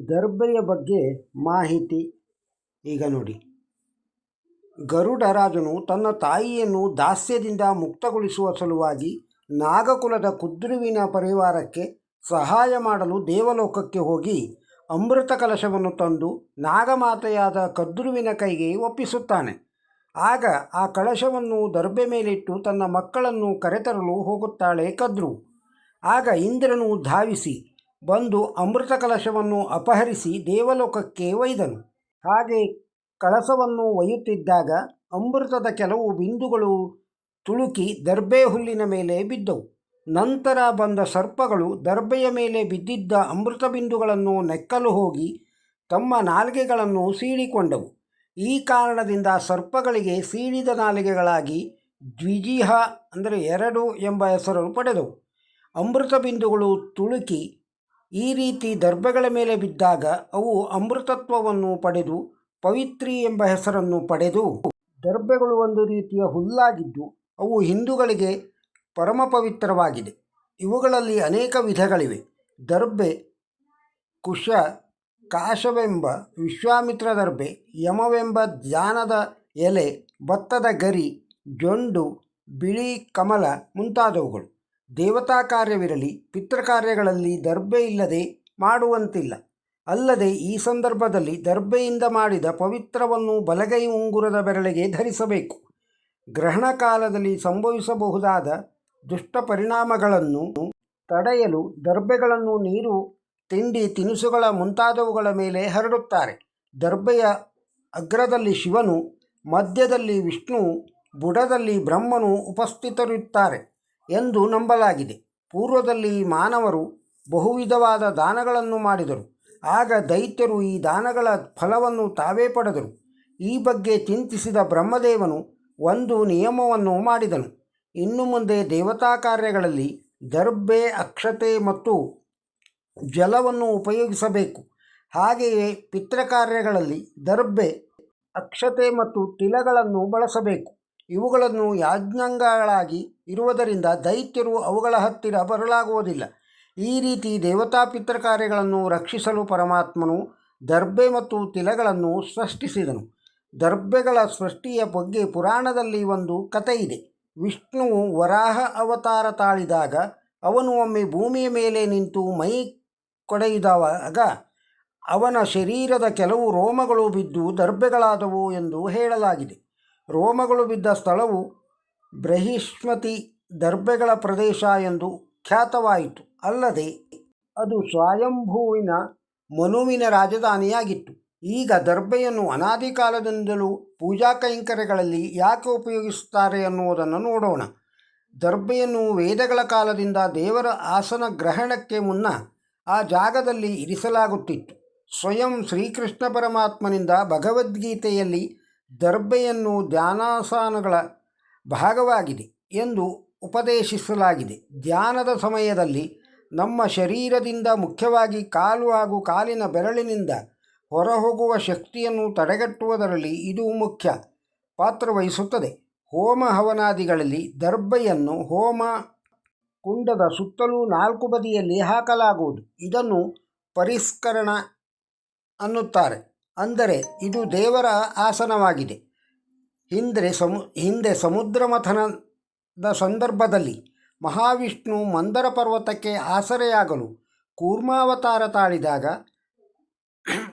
ದರ್ಬೆಯ ಬಗ್ಗೆ ಮಾಹಿತಿ. ಈಗ ನೋಡಿ. ಗರುಡರಾಜನು ತನ್ನ ತಾಯಿಯನ್ನು ದಾಸ್ಯದಿಂದ ಮುಕ್ತಗೊಳಿಸುವ ಸಲುವಾಗಿ ನಾಗಕುಲದ ಕುದ್ರುವಿನ ಪರಿವಾರಕ್ಕೆ ಸಹಾಯ ಮಾಡಲು ದೇವಲೋಕಕ್ಕೆ ಹೋಗಿ ಅಮೃತ ಕಲಶವನ್ನು ತಂದು ನಾಗಮಾತೆಯಾದ ಕದ್ರುವಿನ ಕೈಗೆ ಒಪ್ಪಿಸುತ್ತಾನೆ. ಆಗ ಆ ಕಳಶವನ್ನು ದರ್ಬೆ ಮೇಲಿಟ್ಟು ತನ್ನ ಮಕ್ಕಳನ್ನು ಕರೆತರಲು ಹೋಗುತ್ತಾಳೆ ಕದ್ರು. ಆಗ ಇಂದ್ರನು ಧಾವಿಸಿ ಬಂದು ಅಮೃತ ಕಲಶವನ್ನು ಅಪಹರಿಸಿ ದೇವಲೋಕಕ್ಕೆ ಒಯ್ದನು. ಹಾಗೆ ಕಳಸವನ್ನು ಒಯ್ಯುತ್ತಿದ್ದಾಗ ಅಮೃತದ ಕೆಲವು ಬಿಂದುಗಳು ತುಳುಕಿ ದರ್ಬೆ ಹುಲ್ಲಿನ ಮೇಲೆ ಬಿದ್ದವು. ನಂತರ ಬಂದ ಸರ್ಪಗಳು ದರ್ಬೆಯ ಮೇಲೆ ಬಿದ್ದಿದ್ದ ಅಮೃತ ಬಿಂದುಗಳನ್ನು ನೆಕ್ಕಲು ಹೋಗಿ ತಮ್ಮ ನಾಲಿಗೆಗಳನ್ನು ಸೀಳಿಕೊಂಡವು. ಈ ಕಾರಣದಿಂದ ಸರ್ಪಗಳಿಗೆ ಸೀಳಿದ ನಾಲಿಗೆಗಳಾಗಿ ದ್ವಿಜಿಹ ಅಂದರೆ ಎರಡು ಎಂಬ ಹೆಸರನ್ನು ಪಡೆದವು. ಅಮೃತ ಬಿಂದುಗಳು ತುಳುಕಿ ಈ ರೀತಿ ದರ್ಭಗಳ ಮೇಲೆ ಬಿದ್ದಾಗ ಅವು ಅಮೃತತ್ವವನ್ನು ಪಡೆದು ಪವಿತ್ರಿ ಎಂಬ ಹೆಸರನ್ನು ಪಡೆದು ದರ್ಭೆಗಳು ಒಂದು ರೀತಿಯ ಹುಲ್ಲಾಗಿದ್ದು ಅವು ಹಿಂದೂಗಳಿಗೆ ಪರಮ ಪವಿತ್ರವಾಗಿದೆ ಇವುಗಳಲ್ಲಿ ಅನೇಕ ವಿಧಗಳಿವೆ. ದರ್ಬೆ ಕುಶ, ಕಾಶವೆಂಬ ವಿಶ್ವಾಮಿತ್ರ ದರ್ಬೆ ಯಮವೆಂಬ ಧ್ಯಾನದ ಎಲೆ, ಭತ್ತದ ಗರಿ, ಜೊಂಡು, ಬಿಳಿ, ಕಮಲ ಮುಂತಾದವುಗಳು. ದೇವತಾ ಕಾರ್ಯವಿರಲಿ ಪಿತೃಕಾರ್ಯಗಳಲ್ಲಿ ದರ್ಬೆ ಇಲ್ಲದೆ ಮಾಡುವಂತಿಲ್ಲ. ಅಲ್ಲದೆ ಈ ಸಂದರ್ಭದಲ್ಲಿ ದರ್ಬೆಯಿಂದ ಮಾಡಿದ ಪವಿತ್ರವನ್ನು ಬಲಗೈ ಉಂಗುರದ ಬೆರಳಿಗೆ ಧರಿಸಬೇಕು. ಗ್ರಹಣ ಕಾಲದಲ್ಲಿ ಸಂಭವಿಸಬಹುದಾದ ದುಷ್ಟ ಪರಿಣಾಮಗಳನ್ನು ತಡೆಯಲು ದರ್ಬೆಗಳನ್ನು ನೀರು, ತಿಂಡಿ, ತಿನಿಸುಗಳ ಮುಂತಾದವುಗಳ ಮೇಲೆ ಹರಡುತ್ತಾರೆ. ದರ್ಬೆಯ ಅಗ್ರದಲ್ಲಿ ಶಿವನು, ಮಧ್ಯದಲ್ಲಿ ವಿಷ್ಣು, ಬುಡದಲ್ಲಿ ಬ್ರಹ್ಮನು ಉಪಸ್ಥಿತರಿರುತ್ತಾರೆ. ಎಂದು ನಂಬಲಾಗಿದೆ. ಪೂರ್ವದಲ್ಲಿ ಮಾನವರು ಬಹುವಿಧವಾದ ದಾನಗಳನ್ನು ಮಾಡಿದರು. ಆಗ ದೈತ್ಯರು ಈ ದಾನಗಳ ಫಲವನ್ನು ತಾವೇ ಪಡೆದರು. ಈ ಬಗ್ಗೆ ಚಿಂತಿಸಿದ ಬ್ರಹ್ಮದೇವನು ಒಂದು ನಿಯಮವನ್ನು ಮಾಡಿದನು. ಇನ್ನು ಮುಂದೆ ದೇವತಾ ಕಾರ್ಯಗಳಲ್ಲಿ ದರ್ಬೆ ಅಕ್ಷತೆ ಮತ್ತು ಜಲವನ್ನು ಉಪಯೋಗಿಸಬೇಕು. ಹಾಗೆಯೇ ಪಿತೃಕಾರ್ಯಗಳಲ್ಲಿ ದರ್ಬೆ ಅಕ್ಷತೆ ಮತ್ತು ತಿಲಗಳನ್ನು ಬಳಸಬೇಕು. ಇವುಗಳನ್ನು ಯಾಜ್ಞಾಂಗಗಳಾಗಿ ಇರುವುದರಿಂದ ದೈತ್ಯರು ಅವುಗಳ ಹತ್ತಿರ ಬರಲಾಗುವುದಿಲ್ಲ. ಈ ರೀತಿ ದೇವತಾ ಪಿತೃಕಾರ್ಯಗಳನ್ನು ರಕ್ಷಿಸಲು ಪರಮಾತ್ಮನು ದರ್ಬೆ ಮತ್ತು ತಿಲಗಳನ್ನು ಸೃಷ್ಟಿಸಿದನು. ದರ್ಬೆಗಳ ಸೃಷ್ಟಿಯ ಬಗ್ಗೆ ಪುರಾಣದಲ್ಲಿ ಒಂದು ಕಥೆ ಇದೆ. ವಿಷ್ಣುವು ವರಾಹ ಅವತಾರ ತಾಳಿದಾಗ ಅವನು ಒಮ್ಮೆ ಭೂಮಿಯ ಮೇಲೆ ನಿಂತು ಮೈ ಕೊಡೆಯಿದವಾಗ ಅವನ ಶರೀರದ ಕೆಲವು ರೋಮಗಳು ಬಿದ್ದು ದರ್ಬೆಗಳಾದವು ಎಂದು ಹೇಳಲಾಗಿದೆ. ರೋಮಗಳು ಬಿದ್ದ ಸ್ಥಳವು ಬ್ರಹಿಷ್ಮತಿ ದರ್ಬೆಗಳ ಪ್ರದೇಶ ಎಂದು ಖ್ಯಾತವಾಯಿತು. ಅಲ್ಲದೆ ಅದು ಸ್ವಯಂಭೂವಿನ ಮನುವಿನ ರಾಜಧಾನಿಯಾಗಿತ್ತು. ಈಗ ದರ್ಬೆಯನ್ನು ಅನಾದಿ ಕಾಲದಿಂದಲೂ ಪೂಜಾ ಕೈಂಕರ್ಯಗಳಲ್ಲಿ ಯಾಕೆ ಉಪಯೋಗಿಸುತ್ತಾರೆ ಅನ್ನುವುದನ್ನು ನೋಡೋಣ. ದರ್ಬೆಯನ್ನು ವೇದಗಳ ಕಾಲದಿಂದ ದೇವರ ಆಸನ ಗ್ರಹಣಕ್ಕೆ ಮುನ್ನ ಆ ಜಾಗದಲ್ಲಿ ಇರಿಸಲಾಗುತ್ತಿತ್ತು. ಸ್ವಯಂ ಶ್ರೀಕೃಷ್ಣ ಪರಮಾತ್ಮನಿಂದ ಭಗವದ್ಗೀತೆಯಲ್ಲಿ ದರ್ಬೆಯನ್ನು ಧ್ಯಾನಾಸನಗಳ ಭಾಗವಾಗಿದೆ ಎಂದು ಉಪದೇಶಿಸಲಾಗಿದೆ. ಧ್ಯಾನದ ಸಮಯದಲ್ಲಿ ನಮ್ಮ ಶರೀರದಿಂದ ಮುಖ್ಯವಾಗಿ ಕಾಲು ಹಾಗೂ ಕಾಲಿನ ಬೆರಳಿನಿಂದ ಹೊರಹೋಗುವ ಶಕ್ತಿಯನ್ನು ತಡೆಗಟ್ಟುವುದರಲ್ಲಿ ಇದು ಮುಖ್ಯ ಪಾತ್ರವಹಿಸುತ್ತದೆ ಹೋಮ ಹವನಾದಿಗಳಲ್ಲಿ ದರ್ಬೆಯನ್ನು ಹೋಮ ಕುಂಡದ ಸುತ್ತಲೂ ನಾಲ್ಕು ಬದಿಯಲ್ಲಿ ಹಾಕಲಾಗುವುದು. ಇದನ್ನು ಪರಿಷ್ಕರಣ ಅನ್ನುತ್ತಾರೆ. ಅಂದರೆ ಇದು ದೇವರ ಆಸನವಾಗಿದೆ. ಹಿಂದೆ ಸಮು, ಹಿಂದೆ ಸಮುದ್ರ ಮಥನದ ಸಂದರ್ಭದಲ್ಲಿ ಮಹಾವಿಷ್ಣು ಮಂದರ ಪರ್ವತಕ್ಕೆ ಆಸರೆಯಾಗಲು ಕೂರ್ಮಾವತಾರ ತಾಳಿದಾಗ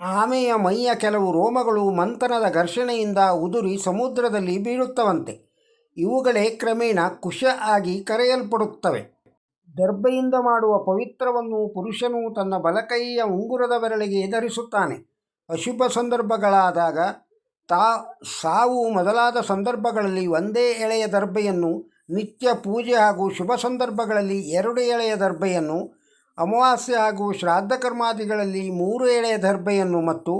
ಆಮೆಯ ಮೈಯ ಕೆಲವು ರೋಮಗಳು ಮಂಥನದ ಘರ್ಷಣೆಯಿಂದ ಉದುರಿ ಸಮುದ್ರದಲ್ಲಿ ಬೀಳುತ್ತವಂತೆ. ಇವುಗಳೇ ಕ್ರಮೇಣ ಕುಶ ಆಗಿ ಕರೆಯಲ್ಪಡುತ್ತವೆ. ದರ್ಭೆಯಿಂದ ಮಾಡುವ ಪವಿತ್ರವನ್ನು ಪುರುಷನು ತನ್ನ ಬಲಕೈಯ ಉಂಗುರದ ಬೆರಳಿಗೆ ಧರಿಸುತ್ತಾನೆ. ಅಶುಭ ಸಂದರ್ಭಗಳಾದಾಗ ತಾ ಸಾವು ಮೊದಲಾದ ಸಂದರ್ಭಗಳಲ್ಲಿ ಒಂದೇ ಎಳೆಯ ದರ್ಬೆಯನ್ನು ನಿತ್ಯ ಪೂಜೆ ಹಾಗೂ ಶುಭ ಸಂದರ್ಭಗಳಲ್ಲಿ ಎರಡು ಎಳೆಯ ದರ್ಬೆಯನ್ನು ಅಮಾವಾಸ್ಯೆ ಹಾಗೂ ಶ್ರಾದ್ದ ಕರ್ಮಾದಿಗಳಲ್ಲಿ ಮೂರು ಎಳೆಯ ದರ್ಬೆಯನ್ನು ಮತ್ತು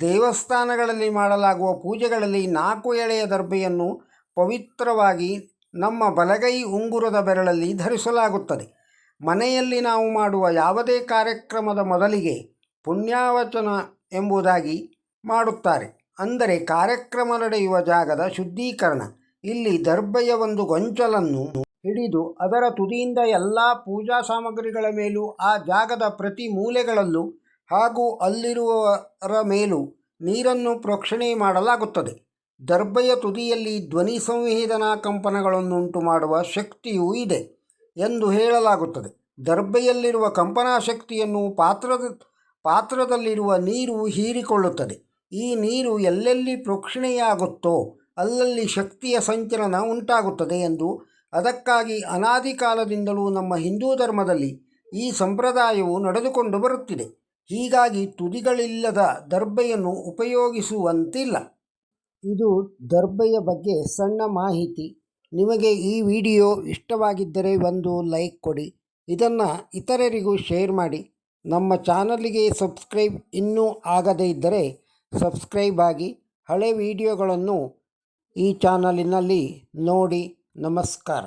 ದೇವಸ್ಥಾನಗಳಲ್ಲಿ ಮಾಡಲಾಗುವ ಪೂಜೆಗಳಲ್ಲಿ ನಾಲ್ಕು ಎಳೆಯ ದರ್ಬೆಯನ್ನು ಪವಿತ್ರವಾಗಿ ನಮ್ಮ ಬಲಗೈ ಉಂಗುರದ ಬೆರಳಲ್ಲಿ ಧರಿಸಲಾಗುತ್ತದೆ. ಮನೆಯಲ್ಲಿ ನಾವು ಮಾಡುವ ಯಾವುದೇ ಕಾರ್ಯಕ್ರಮದ ಮೊದಲಿಗೆ ಪುಣ್ಯಾವಚನ ಎಂಬುದಾಗಿ ಮಾಡುತ್ತಾರೆ. ಅಂದರೆ ಕಾರ್ಯಕ್ರಮ ನಡೆಯುವ ಜಾಗದ ಶುದ್ಧೀಕರಣ. ಇಲ್ಲಿ ದರ್ಬೆಯ ಒಂದು ಗೊಂಚಲನ್ನು ಹಿಡಿದು ಅದರ ತುದಿಯಿಂದ ಎಲ್ಲ ಪೂಜಾ ಸಾಮಗ್ರಿಗಳ ಮೇಲೂ, ಆ ಜಾಗದ ಪ್ರತಿ ಮೂಲೆಗಳಲ್ಲೂ ಹಾಗೂ ಅಲ್ಲಿರುವವರ ಮೇಲೂ ನೀರನ್ನು ಪ್ರೋಕ್ಷಣೆ ಮಾಡಲಾಗುತ್ತದೆ. ದರ್ಬೆಯ ತುದಿಯಲ್ಲಿ ಧ್ವನಿ ಸಂವೇದನಾ ಕಂಪನಗಳನ್ನುಂಟು ಮಾಡುವ ಶಕ್ತಿಯೂ ಇದೆ ಎಂದು ಹೇಳಲಾಗುತ್ತದೆ. ದರ್ಬೆಯಲ್ಲಿರುವ ಕಂಪನಾ ಶಕ್ತಿಯನ್ನು ಪಾತ್ರದ ಪಾತ್ರದಲ್ಲಿರುವ ನೀರು ಹೀರಿಕೊಳ್ಳುತ್ತದೆ. ಈ ನೀರು ಎಲ್ಲೆಲ್ಲಿ ಪ್ರೋಕ್ಷಣೆಯಾಗುತ್ತೋ ಅಲ್ಲಲ್ಲಿ ಶಕ್ತಿಯ ಸಂಚಲನ ಉಂಟಾಗುತ್ತದೆ ಎಂದು ಅದಕ್ಕಾಗಿ ಅನಾದಿ ಕಾಲದಿಂದಲೂ ನಮ್ಮ ಹಿಂದೂ ಧರ್ಮದಲ್ಲಿ ಈ ಸಂಪ್ರದಾಯವು ನಡೆದುಕೊಂಡು ಬರುತ್ತಿದೆ. ಹೀಗಾಗಿ ತುದಿಗಳಿಲ್ಲದ ದರ್ಬೆಯನ್ನು ಉಪಯೋಗಿಸುವಂತಿಲ್ಲ. ಇದು ದರ್ಬೆಯ ಬಗ್ಗೆ ಸಣ್ಣ ಮಾಹಿತಿ. ನಿಮಗೆ ಈ ವಿಡಿಯೋ ಇಷ್ಟವಾಗಿದ್ದರೆ ಒಂದು ಲೈಕ್ ಕೊಡಿ. ಇದನ್ನು ಇತರರಿಗೂ ಶೇರ್ ಮಾಡಿ. ನಮ್ಮ ಚಾನಲಿಗೆ ಸಬ್ಸ್ಕ್ರೈಬ್ ಇನ್ನೂ ಆಗದೇ ಇದ್ದರೆ ಸಬ್ಸ್ಕ್ರೈಬ್ ಆಗಿ ಹಳೆ ವಿಡಿಯೋಗಳನ್ನು ಈ ಚಾನಲಿನಲ್ಲಿ ನೋಡಿ ನಮಸ್ಕಾರ.